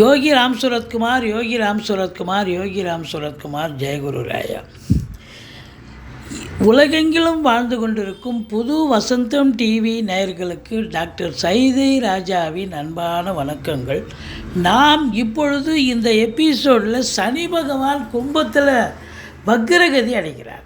யோகி ராம் சுரத்குமார் யோகி ராம் சுரத்குமார் யோகி ராம் சுரத்குமார் ஜெயகுரு ராயா உலகெங்கிலும் வாழ்ந்து கொண்டிருக்கும் புது வசந்தம் டிவி நேயர்களுக்கு டாக்டர் சைதை ராஜாவின் அன்பான வணக்கங்கள். நாம் இப்பொழுது இந்த எபிசோடில் சனி பகவான் கும்பத்தில் வக்ரகதி அடைகிறார்.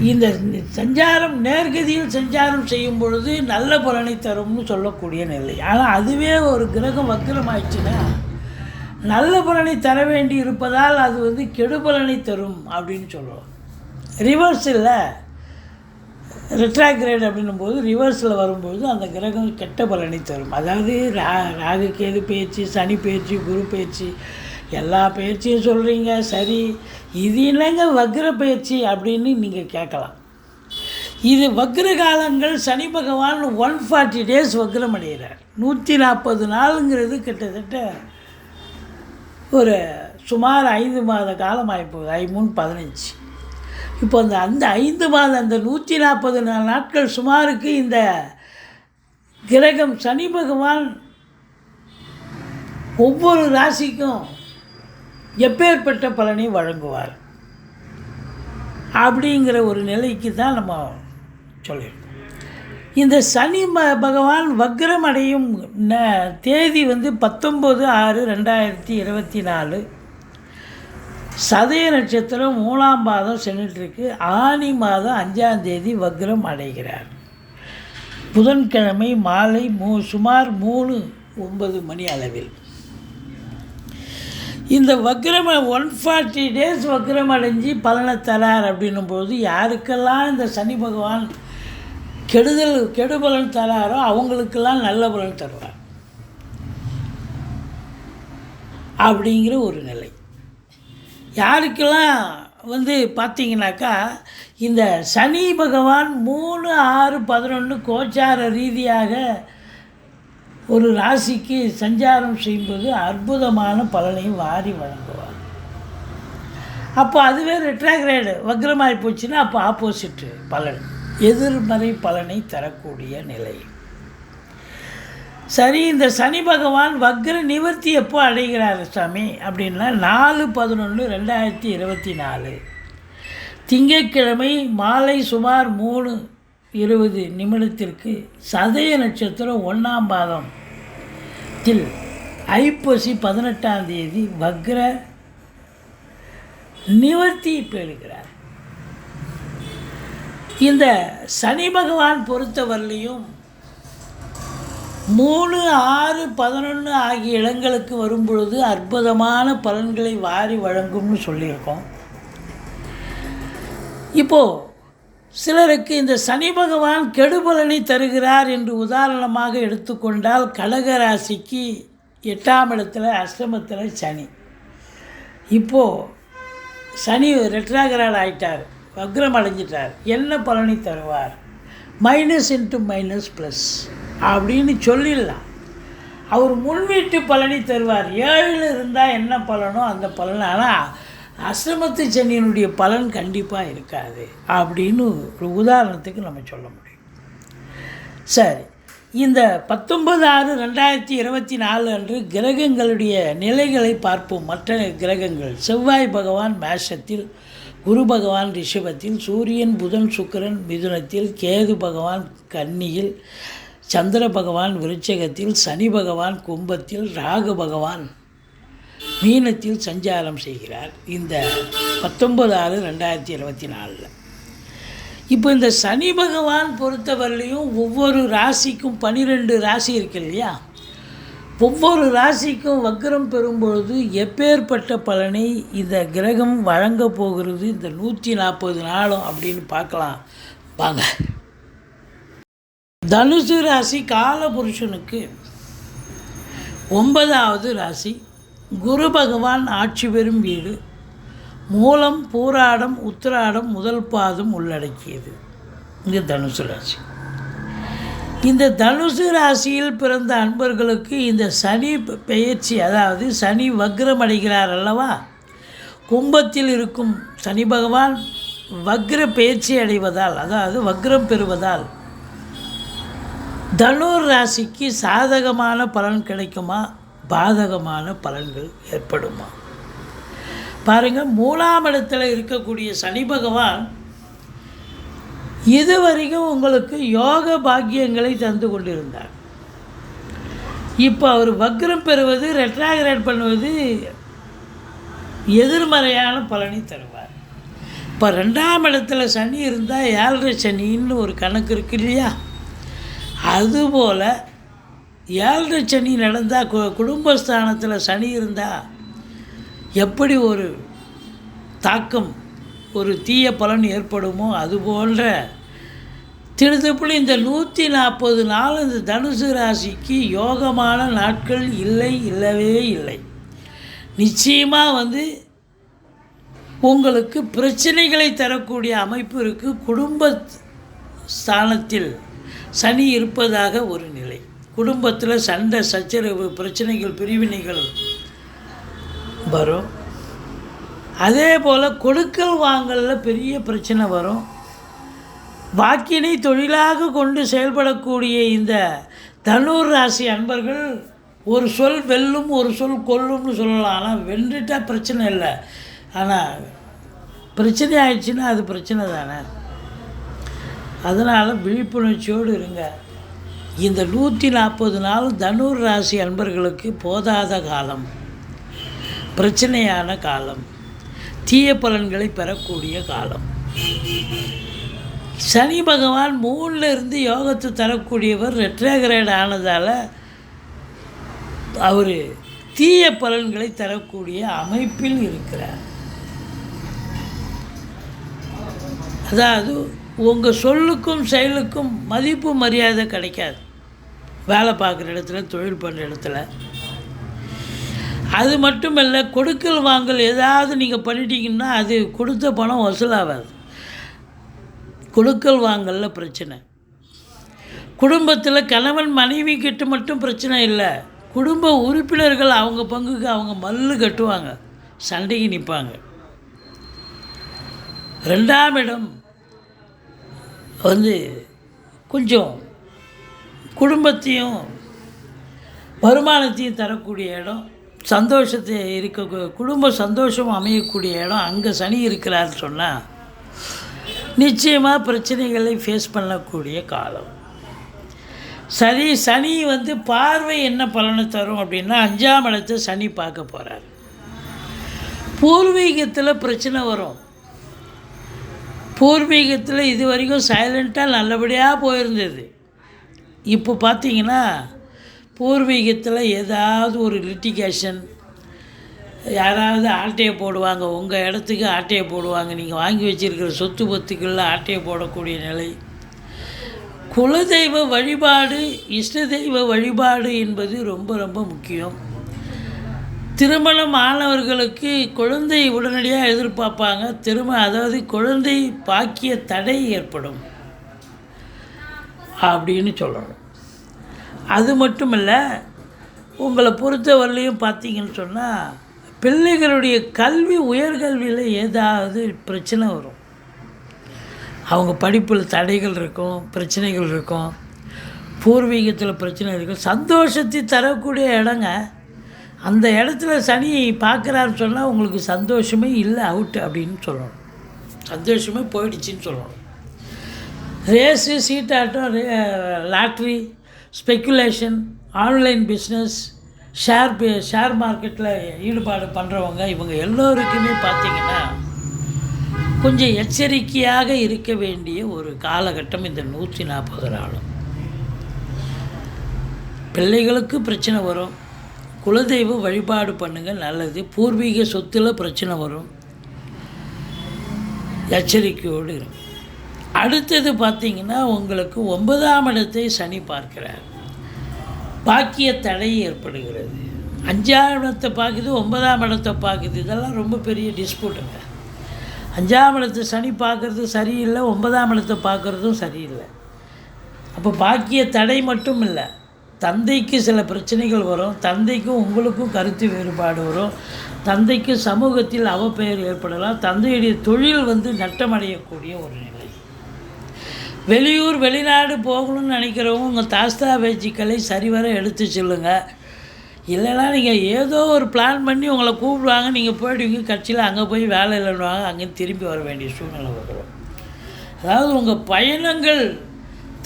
இந்த சஞ்சாரம் நேர்கதியில் சஞ்சாரம் செய்யும் பொழுது நல்ல பலனை தரும்னு சொல்லக்கூடிய நிலை. ஆனால் அதுவே ஒரு கிரகம் வக்கிரமாயிடுச்சுன்னா நல்ல பலனை தர வேண்டி இருப்பதால் அது வந்து கெடு பலனை தரும் அப்படின்னு சொல்லுவோம் ரிவர்ஸில் ரிட்ராக்ரேட் அப்படின்னும் போது ரிவர்ஸில் வரும்போது அந்த கிரகம் கெட்ட பலனை தரும். அதாவது ரா ராகு கேது பேச்சு சனி பேச்சு குரு பேச்சு எல்லா பயிற்சியும் சொல்கிறீங்க சரி. இது என்னங்க வக்ர பயிற்சி அப்படின்னு நீங்கள் கேட்கலாம். இது வக்ர காலங்கள் சனி பகவான் ஒன் ஃபார்ட்டி டேஸ் வக்ரம் அடைகிறார். நூற்றி நாற்பது நாளுங்கிறது கிட்டத்தட்ட ஒரு சுமார் ஐந்து மாத காலம் ஆகிப்போகுது ஐ மூணு பதினஞ்சு. இப்போ அந்த அந்த ஐந்து மாதம் அந்த நூற்றி நாற்பது நாட்கள் சுமாருக்கு இந்த கிரகம் சனி பகவான் ஒவ்வொரு ராசிக்கும் எப்பேற்பட்ட பலனை வழங்குவார்? அப்படிங்கிற ஒரு நிலைக்கு தான் நம்ம சொல்லியிருக்கோம். இந்த சனி ம பகவான் வக்ரம் அடையும் ந- தேதி வந்து பத்தொம்பது ஆறு ரெண்டாயிரத்தி இருபத்தி நாலு. சதய நட்சத்திரம் மூணாம் மாதம் சென்றுட்டுருக்கு. ஆனி மாதம் அஞ்சாம் தேதி வக்ரம் அடைகிறார். புதன்கிழமை மாலை மூ சுமார் மூணு ஒன்பது மணி அளவில். இந்த வக்ரம் ஒன் ஃபார்ட்டி டேஸ் வக்ரம் அடைஞ்சு பலனை தரார் அப்படின்னும் போது யாருக்கெல்லாம் இந்த சனி பகவான் கெடுதல் கெடுபலன் தராரோ அவங்களுக்கெல்லாம் நல்ல பலன் தருவார். அப்படிங்கிற ஒரு நிலை. யாருக்கெல்லாம் வந்து பார்த்தீங்கன்னாக்கா இந்த சனி பகவான் மூணு ஆறு பதினொன்று கோச்சார ரீதியாக ஒரு ராசிக்கு சஞ்சாரம் செய்யும்போது அற்புதமான பலனையும் வாரி வழங்குவார். அப்போ அதுவே ரெட்ராகிரேடு வக்ரமாகி போச்சுன்னா அப்போ ஆப்போசிட்டு பலன். எதிர்மறை பலனை தரக்கூடிய நிலை. சரி இந்த சனி பகவான் வக்ர நிவர்த்தி எப்போ அடைகிறார் சாமி? அப்படின்னா நாலு பதினொன்று ரெண்டாயிரத்தி இருபத்தி நாலு. திங்கட்கிழமை மாலை சுமார் மூணு இருபது நிமிடத்திற்கு சதய நட்சத்திரம் ஒன்றாம் பாதம். மாதத்தில் ஐப்பசி பதினெட்டாம் தேதி வக்ர நிவர்த்தி பெறுகிறார். இந்த சனி பகவான் பொறுத்தவரையிலையும் மூணு ஆறு பதினொன்று ஆகிய இடங்களுக்கு வரும் பொழுது அற்புதமான பலன்களை வாரி வழங்கும்னு சொல்லியிருக்கோம். இப்போது சிலருக்கு இந்த சனி பகவான் கெடுபலனை தருகிறார் என்று உதாரணமாக எடுத்துக்கொண்டால் கடகராசிக்கு எட்டாம் இடத்துல அஷ்டமத்தில் சனி. இப்போது சனி ரெட்ராகரால் ஆயிட்டார் வக்ரம் அடைஞ்சிட்டார் என்ன பலனை தருவார்? மைனஸ் இன்ட்டு மைனஸ் ப்ளஸ் அப்படின்னு சொல்லிடலாம். அவர் முன்வீட்டு பலனை தருவார். ஏழில் இருந்தால் என்ன பலனோ அந்த பலன். ஆனால் அசிரமத்து சனியினுடைய பலன் கண்டிப்பாக இருக்காது அப்படின்னு ஒரு உதாரணத்துக்கு நம்ம சொல்ல முடியும். சரி இந்த பத்தொன்பது ஆறு ரெண்டாயிரத்தி இருபத்தி நாலு அன்று கிரகங்களுடைய நிலைகளை பார்ப்போம். மற்ற கிரகங்கள் செவ்வாய் பகவான் மேஷத்தில் குரு பகவான் ரிஷபத்தில் சூரியன் புதன் சுக்கிரன் மிதுனத்தில் கேது பகவான் கன்னியில் சந்திர பகவான் விருச்சகத்தில் சனி பகவான் கும்பத்தில் ராகு பகவான் மீனத்தில் சஞ்சாரம் செய்கிறார் இந்த பத்தொன்பது ஆறு ரெண்டாயிரத்தி இருபத்தி நாலில். இப்போ இந்த சனி பகவான் பொறுத்தவரையிலையும் ஒவ்வொரு ராசிக்கும் பன்னிரெண்டு ராசி இருக்கு இல்லையா? ஒவ்வொரு ராசிக்கும் வக்ரம் பெறும்பொழுது எப்பேற்பட்ட பலனை இந்த கிரகம் வழங்க போகிறது? இந்த நூற்றி நாற்பது நாளும் அப்படின்னு பார்க்கலாம். வாங்க. தனுசு ராசி காலபுருஷனுக்கு ஒன்பதாவது ராசி குரு பகவான் ஆட்சி பெறும் வீடு. மூலம் பூராடம் உத்திராடம் முதல் பாதம் உள்ளடக்கியது. இது தனுசு ராசி. இந்த தனுசு ராசியில் பிறந்த அன்பர்களுக்கு இந்த சனி பெயர்ச்சி அதாவது சனி வக்ரம் அடைகிறார் அல்லவா? கும்பத்தில் இருக்கும் சனி பகவான் வக்ர பெயர்ச்சி அடைவதால் அதாவது வக்ரம் பெறுவதால் தனுர் ராசிக்கு சாதகமான பலன் கிடைக்குமா? பாதகமான பலன்கள் ஏற்படுமா? பாருங்கள் மூணாம் இடத்துல இருக்கக்கூடிய சனி பகவான் இதுவரைக்கும் உங்களுக்கு யோக பாக்கியங்களை தந்து கொண்டிருந்தார். இப்போ அவர் வக்ரம் பெறுவது ரெட்ராகிரேட் பண்ணுவது எதிர்மறையான பலனை தருவார். இப்போ ரெண்டாம் இடத்துல சனி இருந்தால் ஏழரை சனின்னு ஒரு கணக்கு இருக்கு இல்லையா? அதுபோல் ஏழரை சனி நடந்தால் கு குடும்பஸ்தானத்தில் சனி இருந்தால் எப்படி ஒரு தாக்கம் ஒரு தீய பலன் ஏற்படுமோ அது போன்ற திருத்தப்படி இந்த நூற்றி நாற்பது நாள் இந்த தனுசு ராசிக்கு யோகமான நாட்கள் இல்லை இல்லவே இல்லை. நிச்சயமாக வந்து உங்களுக்கு பிரச்சனைகளை தரக்கூடிய அமைப்பு இருக்குது குடும்ப ஸ்தானத்தில் சனி இருப்பதாக ஒரு நிலை. குடும்பத்தில் சண்டை சச்சரவு பிரச்சனைகள் பிரிவினைகள் வரும். அதே போல் கொடுக்கல் வாங்கலில் பெரிய பிரச்சனை வரும். வாக்கினை தொழிலாக கொண்டு செயல்படக்கூடிய இந்த தனுர் ராசி அன்பர்கள் ஒரு சொல் வெல்லும் ஒரு சொல் கொல்லும்னு சொல்லலாம். ஆனால் வென்றுட்டால் பிரச்சனை இல்லை. ஆனால் பிரச்சனை ஆயிடுச்சுன்னா அது பிரச்சனை தானே அதனால் விழிப்புணர்ச்சியோடு இருங்க. இந்த நூற்றி நாற்பது நாள் தனுர் ராசி அன்பர்களுக்கு போதாத காலம் பிரச்சனையான காலம் தீய பலன்களை பெறக்கூடிய காலம். சனி பகவான் மூணில் இருந்து யோகத்தை தரக்கூடியவர் ரெட்ராகிரேட் ஆனதால் அவர் தீய பலன்களை தரக்கூடிய அமைப்பில் இருக்கிறார். அதாவது உங்கள் சொல்லுக்கும் செயலுக்கும் மதிப்பு மரியாதை கிடைக்காது. வேலை பார்க்குற இடத்துல தொழில் பண்ணுற இடத்துல. அது மட்டுமல்ல கொடுக்கல் வாங்கல் ஏதாவது நீங்கள் பண்ணிட்டீங்கன்னா அது கொடுத்த பணம் வசூலாகாது. கொடுக்கல் வாங்கலில் பிரச்சனை. குடும்பத்தில் கணவன் மனைவி கிட்ட மட்டும் பிரச்சனை இல்லை. குடும்ப உறுப்பினர்கள் அவங்க பங்குக்கு அவங்க மல்லு கட்டுவாங்க. சண்டைக்கு நிற்பாங்க ரெண்டாம் இடம் வந்து கொஞ்சம் குடும்பத்தையும் வருமானத்தையும் தரக்கூடிய இடம் சந்தோஷத்தை இருக்க குடும்ப சந்தோஷம் அமையக்கூடிய இடம் அங்கே சனி இருக்கிறான்னு சொன்னால் நிச்சயமாக பிரச்சனைகளை ஃபேஸ் பண்ணக்கூடிய காலம். சரி சனி வந்து பார்வை என்ன பலனை தரும் அப்படின்னா அஞ்சாம் இடத்தை சனி பார்க்க போகிறார் பூர்வீகத்தில் பிரச்சனை வரும். பூர்வீகத்தில் இது வரைக்கும் சைலண்ட்டாக நல்லபடியாக போயிருந்தது. இப்போ பார்த்தீங்கன்னா பூர்வீகத்தில் ஏதாவது ஒரு லிட்டிகேஷன் யாராவது ஆட்டையை போடுவாங்க உங்கள் இடத்துக்கு ஆட்டையை போடுவாங்க நீங்கள் வாங்கி வச்சிருக்கிற சொத்து பத்துக்களில் ஆட்டையை போடக்கூடிய நிலை. குலதெய்வ வழிபாடு இஷ்ட தெய்வ வழிபாடு என்பது ரொம்ப ரொம்ப முக்கியம். திருமணம் ஆனவர்களுக்கு குழந்தை உடனடியாக எதிர்பார்ப்பாங்க. திரும்ப அதாவது குழந்தை பாக்கிய தடை ஏற்படும். அப்படின்னு சொல்லணும். அது மட்டும் இல்லை உங்களை பொறுத்தவரையிலையும் பார்த்தீங்கன்னு சொன்னால் பிள்ளைகளுடைய கல்வி உயர்கல்வியில் ஏதாவது பிரச்சனை வரும். அவங்க படிப்பில் தடைகள் இருக்கும் பிரச்சனைகள் இருக்கும் பூர்வீகத்தில் பிரச்சனை இருக்கும். சந்தோஷத்தை தரக்கூடிய இடங்க. அந்த இடத்துல சனி பார்க்குறாருன்னு சொன்னால் உங்களுக்கு சந்தோஷமே இல்லை அவுட் அப்படின்னு சொல்லணும். சந்தோஷமே போயிடுச்சின்னு சொல்லணும். Race சீட்டாட்டம் lottery speculation online business share share மார்க்கெட்டில் ஈடுபாடு பண்ணுறவங்க இவங்க எல்லோருக்குமே பார்த்திங்கன்னா கொஞ்சம் எச்சரிக்கையாக இருக்க வேண்டிய ஒரு காலகட்டம் இந்த நூற்றி நாற்பது நாளும். பிள்ளைகளுக்கு பிரச்சனை வரும். குலதெய்வ வழிபாடு பண்ணுங்கள் நல்லது. பூர்வீக சொத்தில் பிரச்சனை வரும். எச்சரிக்கையோடு இருக்கும் அடுத்தது பார்த்தீங்கன்னா உங்களுக்கு ஒன்பதாம் இடத்தை சனி பார்க்கிறார். பாக்கிய தடை ஏற்படுகிறது. அஞ்சாம் இடத்தை பார்க்குது ஒன்பதாம் இடத்தை பார்க்குது. இதெல்லாம் ரொம்ப பெரிய டிஸ்பியூட்டுங்க அஞ்சாம் இடத்தை சனி பார்க்குறது சரியில்லை ஒன்பதாம் இடத்தை பார்க்குறதும் சரியில்லை. அப்போ பாக்கிய தடை மட்டும் இல்லை தந்தைக்கு சில பிரச்சனைகள் வரும் தந்தைக்கும் உங்களுக்கும் கருத்து வேறுபாடு வரும் தந்தைக்கு சமூகத்தில் அவப்பெயர் ஏற்படலாம் தந்தையுடைய தொழில் வந்து நட்டமடையக்கூடிய ஒரு நிலை. வெளியூர் வெளிநாடு போகணும்னு நினைக்கிறவங்க உங்கள் தாஸ்தா பேச்சுக்களை சரிவர எடுத்து செல்லுங்கள் இல்லைன்னா நீங்கள் ஏதோ ஒரு பிளான் பண்ணி உங்களை கூப்பிடுவாங்க நீங்கள் போயிடுவீங்க கட்சியில் அங்கே போய் வேலை இல்லைன்னுவாங்க அங்கே திரும்பி வர வேண்டிய சூழ்நிலை வரும் அதாவது உங்கள் பயணங்கள்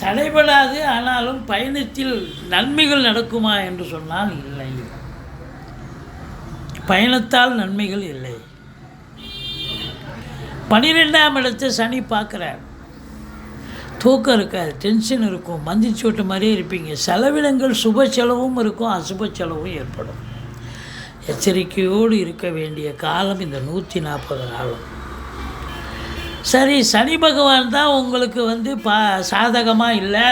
தடைபடாது ஆனாலும் பயணத்தில் நன்மைகள் நடக்குமா என்று சொன்னால் இல்லை. பயணத்தால் நன்மைகள் இல்லை. பனிரெண்டாம் இடத்தை சனி பார்க்குறார். தூக்கம் இருக்காது டென்ஷன் இருக்கும் மந்திச்சு விட்ட மாதிரியே இருப்பீங்க. செலவினங்கள் சுப செலவும் இருக்கும் அசுப செலவும் ஏற்படும். எச்சரிக்கையோடு இருக்க வேண்டிய காலம் இந்த நூற்றி நாற்பது நாளும். சரி சனி பகவான் தான் உங்களுக்கு வந்து பா சாதகமாக இல்லை.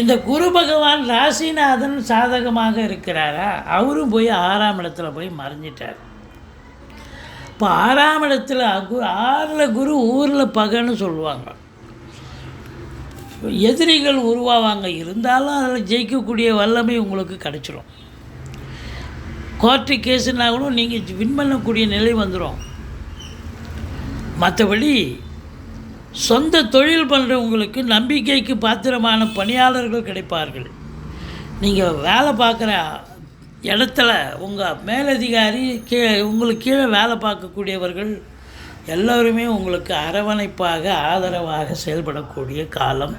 இந்த குரு பகவான் ராசிநாதன் சாதகமாக இருக்கிறாரா? அவரும் போய் ஆறாம் இடத்துல போய் மறைஞ்சிட்டார். இப்போ ஆறாம் இடத்துல குரு ஆறில் குரு ஊரில் பகன்னு சொல்லுவாங்க. எதிரிகள் உருவாவாங்க. இருந்தாலும் அதில் ஜெயிக்கக்கூடிய வல்லமை உங்களுக்கு கிடச்சிரும். கோர்ட்டு கேஸுனா கூட நீங்கள் வின் பண்ணக்கூடிய நிலை வந்துடும் மற்றபடி சொந்த தொழில் பண்ணுறவங்களுக்கு நம்பிக்கைக்கு பாத்திரமான பணியாளர்கள் கிடைப்பார்கள். நீங்கள் வேலை பார்க்குற இடத்துல உங்கள் மேலதிகாரி கீழே உங்களுக்கு கீழே வேலை பார்க்கக்கூடியவர்கள் எல்லோருமே உங்களுக்கு அரவணைப்பாக ஆதரவாக செயல்படக்கூடிய காலம்.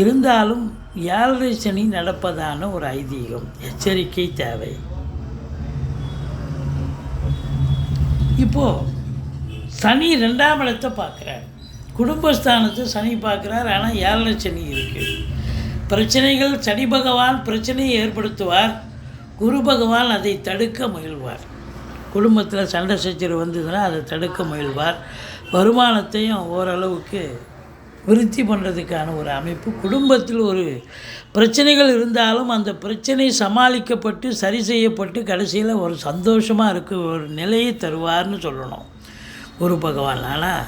இருந்தாலும் ஏழரை சனி நடப்பதான ஒரு ஐதீகம் எச்சரிக்கை தேவை. இப்போது சனி ரெண்டாம் இடத்தை பார்க்குறார். குடும்பஸ்தானத்தை சனி பார்க்குறார் ஆனால் ஏழரை சனி இருக்குது பிரச்சனைகள் சனி பகவான் பிரச்சனையை ஏற்படுத்துவார். குரு பகவான் அதை தடுக்க முயல்வார். குடும்பத்தில் சண்டை சச்சரவு வந்ததுன்னா அதை தடுக்க முயல்வார். வருமானத்தையும் ஓரளவுக்கு விருத்தி பண்ணுறதுக்கான ஒரு அமைப்பு. குடும்பத்தில் ஒரு பிரச்சனைகள் இருந்தாலும் அந்த பிரச்சனை சமாளிக்கப்பட்டு சரி செய்யப்பட்டு கடைசியில் ஒரு சந்தோஷமாக இருக்க ஒரு நிலையை தருவார்னு சொல்லணும். குரு பகவான். ஆனால்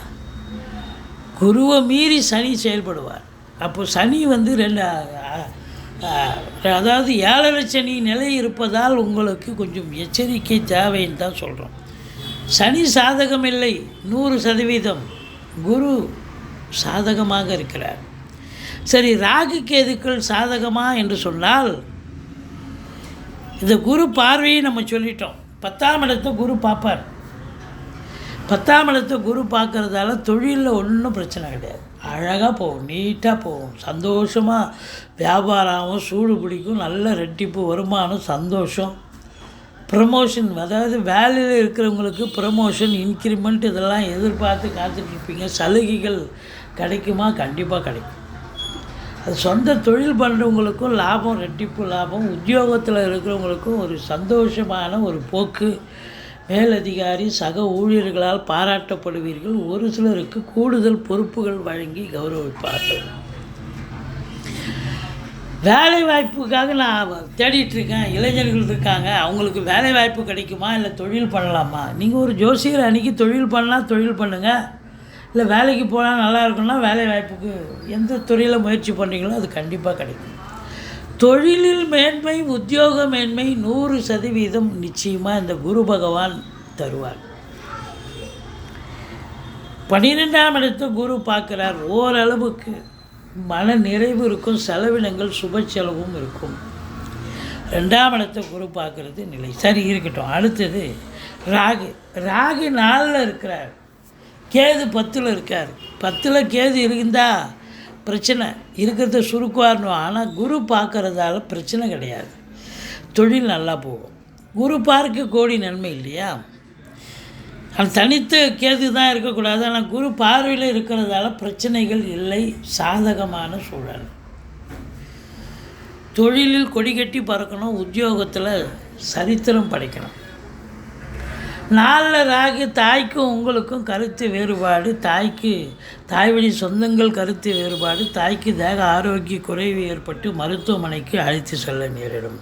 குருவை மீறி சனி செயல்படுவார். அப்போ சனி வந்து ரெண்டு அதாவது ஏழரை சனி நிலை இருப்பதால் உங்களுக்கு கொஞ்சம் எச்சரிக்கை தேவைன்னு தான் சொல்கிறோம் சனி சாதகம் இல்லை நூறு சதவீதம். குரு சாதகமாக இருக்கிறார். சரி ராகு கேதுக்கள் சாதகமா என்று சொன்னால் இந்த குரு பார்வையை நம்ம சொல்லிட்டோம். பத்தாம் இடத்தை குரு பார்ப்பார். பத்தாம் இடத்தை குரு பார்க்குறதால தொழிலில் ஒன்றும் பிரச்சனை கிடையாது. அழகாக போகும் நீட்டாக போகும் சந்தோஷமாக வியாபாரம் சூடு பிடிக்கும் நல்ல ரெட்டிப்பு வருமானம் சந்தோஷம். ப்ரமோஷன் அதாவது வேலையில் இருக்கிறவங்களுக்கு ப்ரமோஷன் இன்க்ரிமெண்ட் இதெல்லாம் எதிர்பார்த்து காத்துட்ருப்பீங்க சலுகைகள் கிடைக்குமா? கண்டிப்பாக கிடைக்கும். அது சொந்த தொழில் பண்ணுறவங்களுக்கும் லாபம் ரெட்டிப்பு லாபம் உத்தியோகத்தில் இருக்கிறவங்களுக்கும் ஒரு சந்தோஷமான ஒரு போக்கு. மேலதிகாரி சக ஊழியர்களால் பாராட்டப்படுவீர்கள். ஒரு சிலருக்கு கூடுதல் பொறுப்புகள் வழங்கி கௌரவிப்பார்கள். வேலை வாய்ப்புக்காக நான் தேடிட்டு இருக்கேன் இளைஞர்கள் இருக்காங்க. அவங்களுக்கு வேலை வாய்ப்பு கிடைக்குமா? இல்லை தொழில் பண்ணலாமா? நீங்கள் ஒரு ஜோசியர் அன்றைக்கி தொழில் பண்ணலாம் தொழில் பண்ணுங்கள் இல்லை வேலைக்கு போனால் நல்லா இருக்குன்னா வேலை வாய்ப்புக்கு எந்த துறையில் முயற்சி பண்ணுறீங்களோ அது கண்டிப்பாக கிடைக்கும். தொழிலில் மேன்மை உத்தியோக மேன்மை நூறு சதவீதம் நிச்சயமாக இந்த குரு பகவான் தருவார். பன்னிரெண்டாம் இடத்தை குரு பார்க்குறார். ஓரளவுக்கு மன நிறைவு இருக்கும் செலவினங்கள் சுப செலவும் இருக்கும். ரெண்டாம் இடத்தை குரு பார்க்குறது நிலை. சரி இருக்கட்டும். அடுத்தது ராகு. ராகு நாளில் இருக்கிறார். கேது பத்தில் இருக்கார். பத்தில் கேது இருந்தால் பிரச்சனை இருக்கிறத சுருக்குவார்னும் ஆனால் குரு பார்க்குறதால பிரச்சனை கிடையாது. தொழில் நல்லா போகும். குரு பார்க்க கோடி நன்மை இல்லையா? அது தனித்து கேது தான் இருக்கக்கூடாது. ஆனால் குரு பார்வையில் இருக்கிறதால பிரச்சனைகள் இல்லை. சாதகமான சூழல். தொழிலில் கொடி கட்டி பறக்கணும் உத்தியோகத்தில் சரித்திரம் படைக்கணும். நாளில் ராகு தாய்க்கும் உங்களுக்கும் கருத்து வேறுபாடு. தாய்க்கு தாய் வழி சொந்தங்கள் கருத்து வேறுபாடு. தாய்க்கு தேக ஆரோக்கிய குறைவு ஏற்பட்டு மருத்துவமனைக்கு அழைத்து செல்ல நேரிடும்.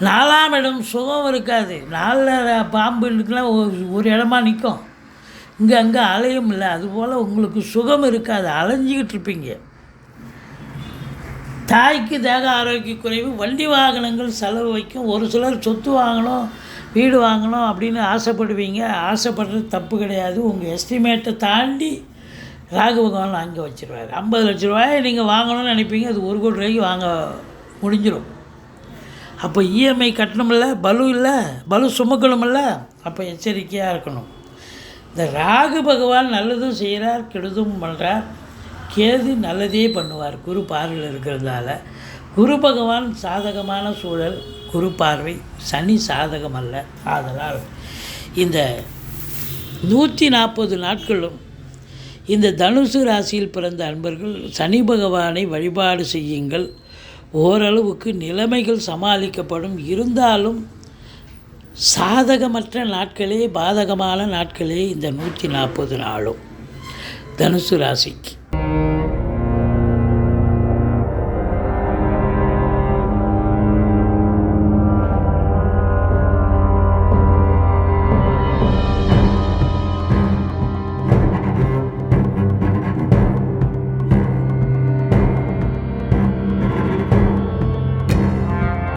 நாலாம் இடம் சுகம் இருக்காது. நாலில் பாம்பு இருக்குலாம் ஒரு இடமா நிற்கும் இங்கே அங்கே அலையும் இல்லை. அதுபோல் உங்களுக்கு சுகம் இருக்காது. அலைஞ்சிக்கிட்டு இருப்பீங்க. தாய்க்கு தேக ஆரோக்கிய குறைவு. வண்டி வாகனங்கள் செலவு வைக்கும். ஒரு சிலர் சொத்து வாங்கணும். வீடு வாங்கணும் அப்படின்னு ஆசைப்படுவீங்க. ஆசைப்படுறது தப்பு கிடையாது. உங்கள் எஸ்டிமேட்டை தாண்டி ராகு பகவான் வாங்கி வச்சுருவார். ஐம்பது லட்ச ரூபாயை நீங்கள் வாங்கணும்னு நினைப்பீங்க. அது ஒரு கோடி ரூபாய்க்கு வாங்க முடிஞ்சிடும். அப்போ இஎம்ஐ கட்டணுமில்ல பலு இல்லை பலு சுமக்கணுமில்ல அப்போ எச்சரிக்கையாக இருக்கணும். இந்த ராகு பகவான் நல்லதும் செய்கிறார் கெடுதும் பண்ணுறார் கேது நல்லதே பண்ணுவார். குரு பார்வையில் இருக்கிறதால குரு பகவான் சாதகமான சூழல் குரு பார்வை. சனி சாதகம் அல்ல ஆதலால் இந்த நூற்றி நாற்பது நாட்களும் இந்த தனுசு ராசியில் பிறந்த அன்பர்கள் சனி பகவானை வழிபாடு செய்யுங்கள். ஓரளவுக்கு நிலைமைகள் சமாளிக்கப்படும். இருந்தாலும் சாதகமற்ற நாட்களே பாதகமான நாட்களே இந்த நூற்றி நாற்பது நாளும். தனுசு ராசிக்கு.